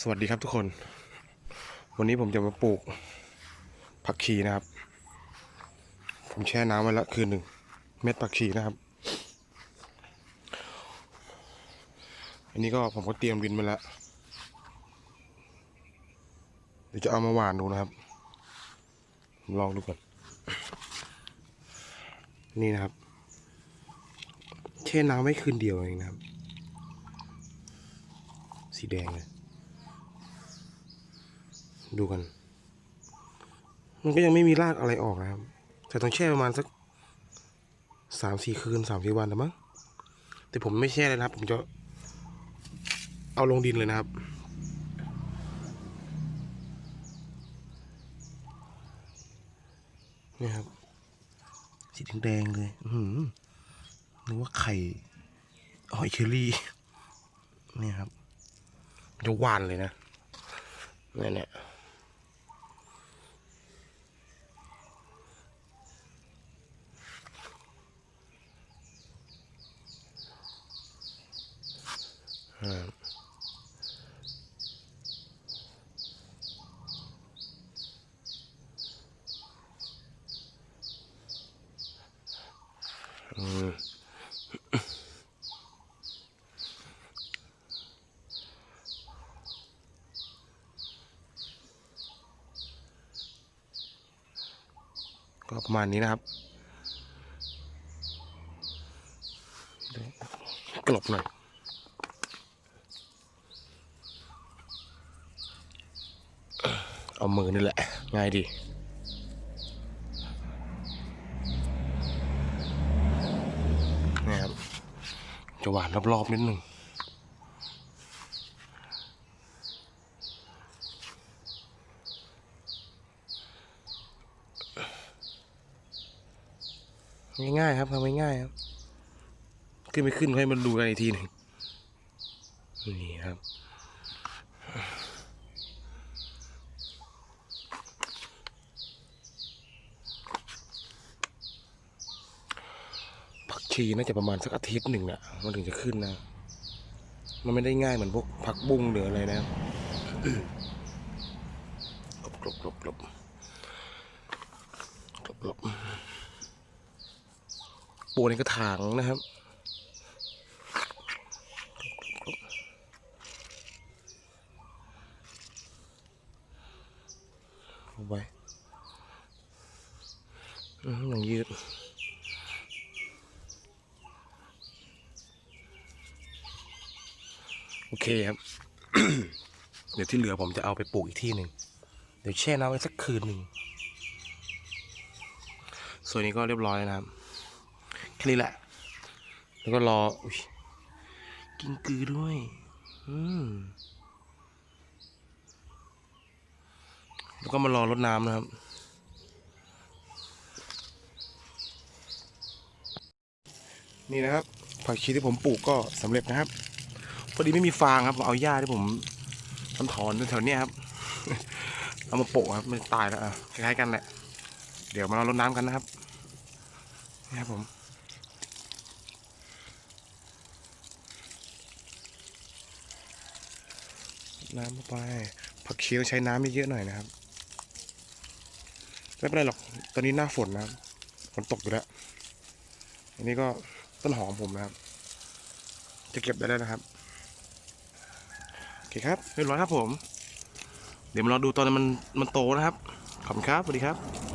สวัสดีครับทุกคน วันนี้ผมจะมาปลูกผักชีนะครับ ผมแช่น้ำไว้ละคืนหนึ่ง เม็ดผักชีนะครับ อันนี้ก็ผมก็เตรียมดินมาแล้วเดี๋ยวจะเอามาหว่านดูนะครับผมลองดูก่อน นี่นะครับ แช่น้ำไว้คืนเดียวเองนะครับ สีแดงเลย ดูกัน มันก็ยังไม่มีรากอะไรออกนะครับ แต่ต้องแช่ประมาณสักสามสี่คืนสามสี่วันนะมั้งแต่ผมไม่แช่เลยนะครับ ผมจะเอาลงดินเลยนะครับ นี่ครับ สีแดงๆเลย อือหือนึกว่าไข่หอยเชอรี่ นี่ครับ จะหวานเลยนะเนี่ยเนี่ยอ่าอืม ก็ประมาณนี้นะครับกลบหน่อย เอามือนี่แหละ ง่ายดีนี่ครับจะหวานรอบๆนิดหนึ่งง่ายๆครับทำง่ายๆครับ ขึ้นไม่ขึ้นให้มันดูกันอีกทีหนึ่งนี่ครับ ชีน่าจะประมาณสักอาทิตย์หนึ่งอะมันถึงจะขึ้นนะ มันไม่ได้ง่ายเหมือนพวกผักบุ้งหรืออะไรนะกลบกลบกลบกลบกลบปูในกระถางนะครับไว้อืมอย่างยืด โอเคครับ เดี๋ยวที่เหลือผมจะเอาไปปลูกอีกที่หนึ่งเดี๋ยวแช่น้ำไว้สักคืนหนึ่งส่วนนี้ก็เรียบร้อยแล้วนะครับแค่นี้แหละ แล้วก็รออกินกือด้วย อืมแล้วก็มารอรดน้ำนะครับ นี่นะครับผักชีที่ผมปลูกก็สำเร็จนะครับ พอดีไม่มีฟางครับเอาหญ้าที่ผมทำถอนแถวเนี้ยครับ เอามาโปะครับมันตายแล้วคล้ายๆกันแหละ เดี๋ยวมารอรดน้ำกันนะครับนี่ครับผมน้ำไป ผักชีต้องใช้น้ำเยอะๆหน่อยนะครับ ไม่เป็นไรหรอก ตอนนี้หน้าฝนนะครับ ฝนตกอยู่แล้ว อันนี้ก็ต้นหอมผมนะครับ จะเก็บได้แล้วนะครับ เคครับเรียบร้อยครับผม เดี๋ยวมารอดูตอนมันมันโตนะครับ ขอบคุณครับ สวัสดีครับ